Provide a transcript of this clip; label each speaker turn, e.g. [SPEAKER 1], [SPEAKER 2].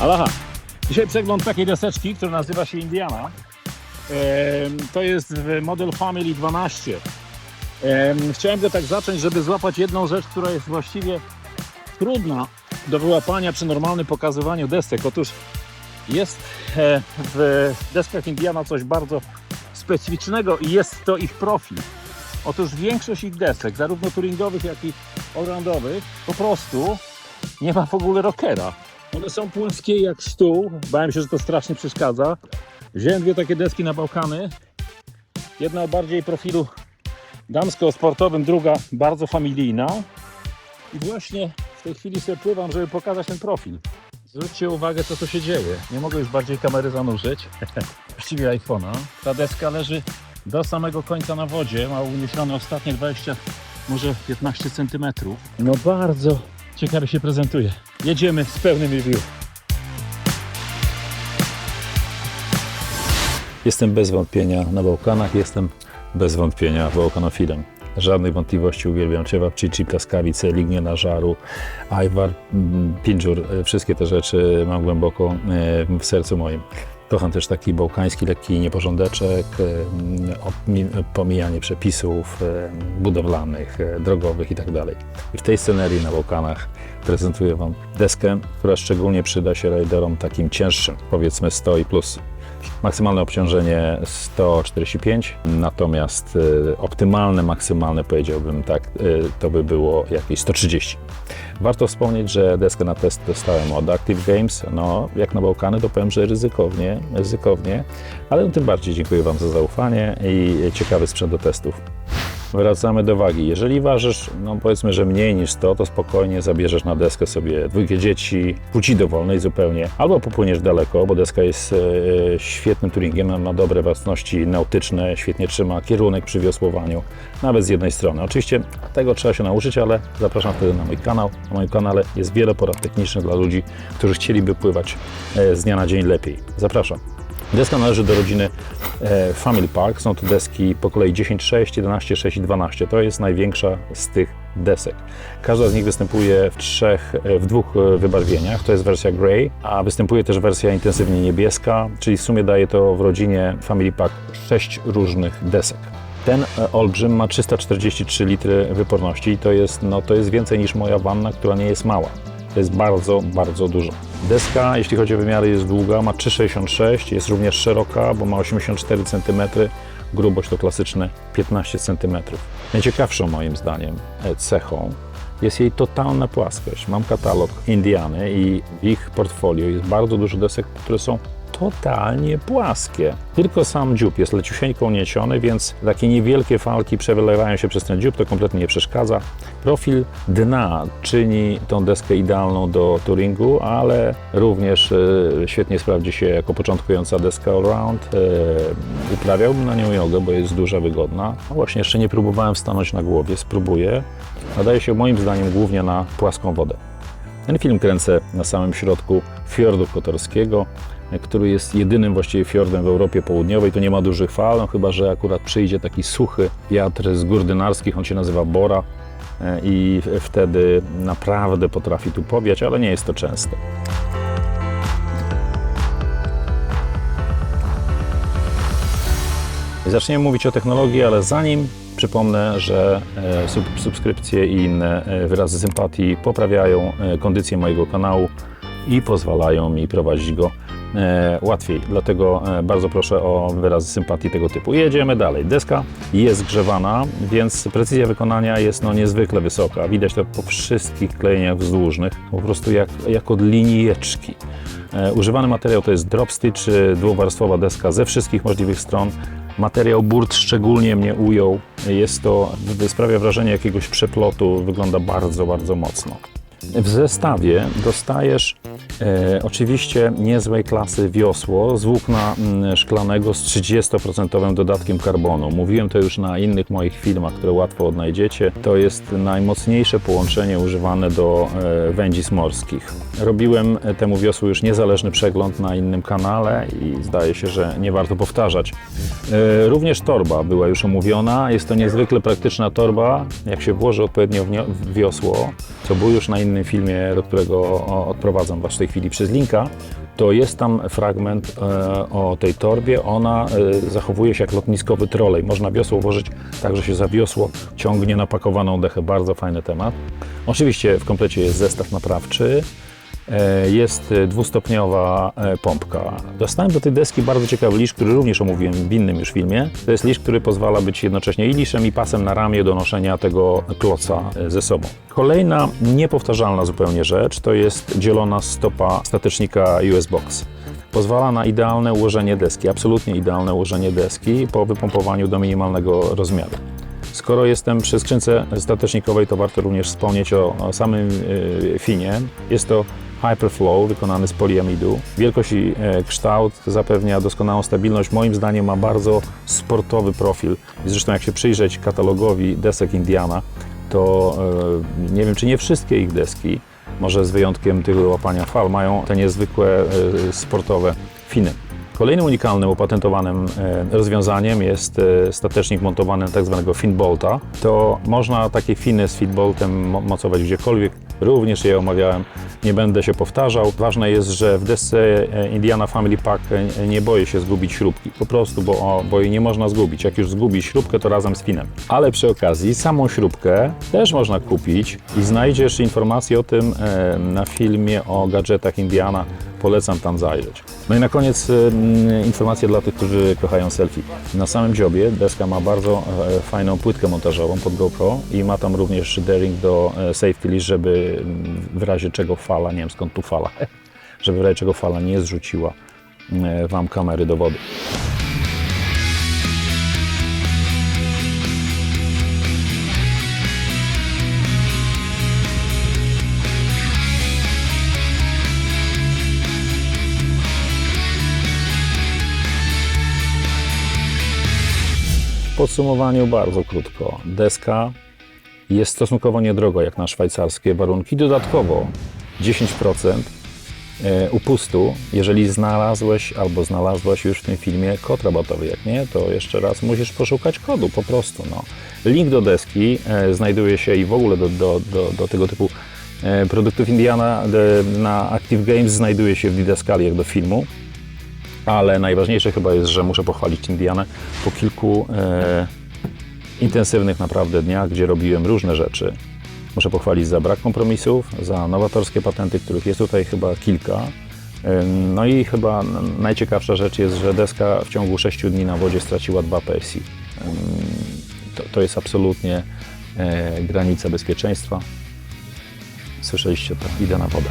[SPEAKER 1] Ale aha, dzisiaj przegląd takiej deseczki, która nazywa się Indiana. To jest Model Family 12. Em, Chciałem go tak zacząć, żeby złapać jedną rzecz, która jest właściwie trudna do wyłapania przy normalnym pokazywaniu desek. Otóż jest e, w deskach Indiana coś bardzo specyficznego i jest to ich profil. Otóż większość ich desek, zarówno touringowych, jak i allroundowych, po prostu nie ma w ogóle rockera. One są płaskie jak stół. Bałem się, że to strasznie przeszkadza. Wziąłem dwie takie deski na Bałkany. Jedna o bardziej profilu damsko-sportowym, druga bardzo familijna. I właśnie w tej chwili sobie pływam, żeby pokazać ten profil. Zwróćcie uwagę, co tu się dzieje. Nie mogę już bardziej kamery zanurzyć. Właściwie iPhone'a. Ta deska leży do samego końca na wodzie. Ma uniesione ostatnie 20, może 15 cm. No bardzo ciekawie się prezentuje. Jedziemy z pełnym review.
[SPEAKER 2] Jestem bez wątpienia na Bałkanach, jestem bez wątpienia Bałkanofilem. Żadnych wątpliwości uwielbiam ciebab, chichi, plaskawice, ligniana żaru, ajwar, mm, pinżur. e, Wszystkie te rzeczy mam głęboko e, w sercu moim. Kocham też taki bałkański lekki nieporządeczek, opmi- pomijanie przepisów e, budowlanych, e, drogowych itd. I w tej scenerii na Bałkanach prezentuję Wam deskę, która szczególnie przyda się rajderom takim cięższym, powiedzmy 100 i plus. Maksymalne obciążenie 145, natomiast y, optymalne, maksymalne powiedziałbym tak, y, to by było jakieś 130. Warto wspomnieć, że deskę na test dostałem od Active Games. No, jak na Bałkany, to powiem, że ryzykownie, ryzykownie, ale tym bardziej dziękuję Wam za zaufanie i ciekawy sprzęt do testów. Wracamy do wagi. Jeżeli ważysz, no powiedzmy, że mniej niż 100, to spokojnie zabierzesz na deskę sobie dwójkę dzieci, płci dowolnej zupełnie, albo popłyniesz daleko, bo deska jest e, świetnym touringiem, ma dobre własności nautyczne, świetnie trzyma kierunek przy wiosłowaniu, nawet z jednej strony. Oczywiście tego trzeba się nauczyć, ale zapraszam wtedy na mój kanał. Na moim kanale jest wiele porad technicznych dla ludzi, którzy chcieliby pływać e, z dnia na dzień lepiej. Zapraszam. Deska należy do rodziny e, Family Park. Są to deski po kolei 10.6, 11.6 i 12. To jest największa z tych desek. Każda z nich występuje w trzech, e, w dwóch e, wybarwieniach. To jest wersja Grey, a występuje też wersja intensywnie niebieska, czyli w sumie daje to w rodzinie Family Park sześć różnych desek. Ten olbrzym ma 343 litry wyporności i to jest, no, to jest więcej niż moja wanna, która nie jest mała. To jest bardzo, bardzo dużo. Deska, jeśli chodzi o wymiary, jest długa, ma 3,66, jest również szeroka, bo ma 84 cm, grubość to klasyczne 15 cm. Najciekawszą moim zdaniem e, cechą jest jej totalna płaskość. Mam katalog Indiany i w ich portfolio jest bardzo dużo desek, które są totalnie płaskie. Tylko sam dziób jest leciusieńko uniesiony, więc takie niewielkie falki przelewają się przez ten dziób, to kompletnie nie przeszkadza. Profil dna czyni tą deskę idealną do touringu, ale również e, świetnie sprawdzi się jako początkująca deska allround. E, uprawiałbym na nią jogę, bo jest duża, wygodna. No właśnie, jeszcze nie próbowałem stanąć na głowie, spróbuję. Nadaje się moim zdaniem głównie na płaską wodę. Ten film kręcę na samym środku fiordu kotorskiego, który jest jedynym właściwie fiordem w Europie Południowej. Tu nie ma dużych fal, no chyba że akurat przyjdzie taki suchy wiatr z gór dynarskich, on się nazywa Bora e, i wtedy naprawdę potrafi tu powiać, ale nie jest to częste. Zaczniemy mówić o technologii, ale zanim przypomnę, że e, sub, subskrypcje i inne e, wyrazy sympatii poprawiają e, kondycję mojego kanału i pozwalają mi prowadzić go łatwiej. Dlatego bardzo proszę o wyrazy sympatii tego typu. Jedziemy dalej. Deska jest grzewana, więc precyzja wykonania jest no, niezwykle wysoka. Widać to po wszystkich klejeniach wzdłużnych, po prostu jak, jak od linijeczki. Używany materiał to jest drop stitch, czy dwuwarstwowa deska ze wszystkich możliwych stron. Materiał burt szczególnie mnie ujął. Jest to, sprawia wrażenie jakiegoś przeplotu, wygląda bardzo, bardzo mocno. W zestawie dostajesz oczywiście niezłej klasy wiosło z włókna mm, szklanego z 30% dodatkiem karbonu. Mówiłem to już na innych moich filmach, które łatwo odnajdziecie. To jest najmocniejsze połączenie używane do e, wędzic morskich. Robiłem e, temu wiosłu już niezależny przegląd na innym kanale i zdaje się, że nie warto powtarzać. E, również torba była już omówiona. Jest to niezwykle praktyczna torba, jak się włoży odpowiednio w wiosło, co było już na innym filmie, do którego odprowadzam Was w tej tej chwili przez linka, to jest tam fragment e, o tej torbie. Ona e, zachowuje się jak lotniskowy trolej. Można wiosło włożyć tak, że się za wiosło ciągnie napakowaną dechę. Bardzo fajny temat. Oczywiście w komplecie jest zestaw naprawczy. E, Jest dwustopniowa e, pompka. Dostałem do tej deski bardzo ciekawy lisz, który również omówiłem w innym już filmie. To jest lisz, który pozwala być jednocześnie i liszem, i pasem na ramię do noszenia tego kloca e, ze sobą. Kolejna niepowtarzalna zupełnie rzecz to jest dzielona stopa statecznika US Box. Pozwala na idealne ułożenie deski, absolutnie idealne ułożenie deski po wypompowaniu do minimalnego rozmiaru. Skoro jestem przy skrzynce statecznikowej, to warto również wspomnieć o, o samym finie. Jest to Hyperflow wykonany z poliamidu. Wielkość i e, kształt zapewnia doskonałą stabilność. Moim zdaniem ma bardzo sportowy profil. Zresztą jak się przyjrzeć katalogowi desek Indiana, to e, nie wiem, czy nie wszystkie ich deski, może z wyjątkiem tego łapania fal, mają te niezwykłe e, sportowe finy. Kolejnym unikalnym, opatentowanym rozwiązaniem jest statecznik montowany na tak zwanego finbolta. To można takie finy z finboltem mo- mocować gdziekolwiek. Również je omawiałem, nie będę się powtarzał. Ważne jest, że w desce e, Indiana Family Pack e, nie boję się zgubić śrubki. Po prostu, bo, bo jej nie można zgubić. Jak już zgubić śrubkę, to razem z finem. Ale przy okazji samą śrubkę też można kupić i znajdziesz informacje o tym e, na filmie o gadżetach Indiana. Polecam tam zajrzeć. No i na koniec e, informacja dla tych, którzy kochają selfie. Na samym dziobie deska ma bardzo e, fajną płytkę montażową pod GoPro i ma tam również daring do e, safety list, żeby w razie czego fala, nie wiem skąd tu fala, żeby w razie czego fala nie zrzuciła e, Wam kamery do wody. Podsumowaniu bardzo krótko. Deska jest stosunkowo niedroga jak na szwajcarskie warunki. Dodatkowo 10% e, upustu, jeżeli znalazłeś albo znalazłaś już w tym filmie kod rabatowy. Jak nie, to jeszcze raz musisz poszukać kodu po prostu. No. Link do deski e, znajduje się i w ogóle do, do, do, do tego typu e, produktów Indiana na Active Games znajduje się w didaskaliach do filmu ale najważniejsze chyba jest, że muszę pochwalić Indianę po kilku e, intensywnych naprawdę dniach, gdzie robiłem różne rzeczy. Muszę pochwalić za brak kompromisów, za nowatorskie patenty, których jest tutaj chyba kilka. E, No i chyba najciekawsza rzecz jest, że deska w ciągu 6 dni na wodzie straciła 2 PSI. Ym, To, to jest absolutnie e, granica bezpieczeństwa. Słyszeliście to, idę na wodę.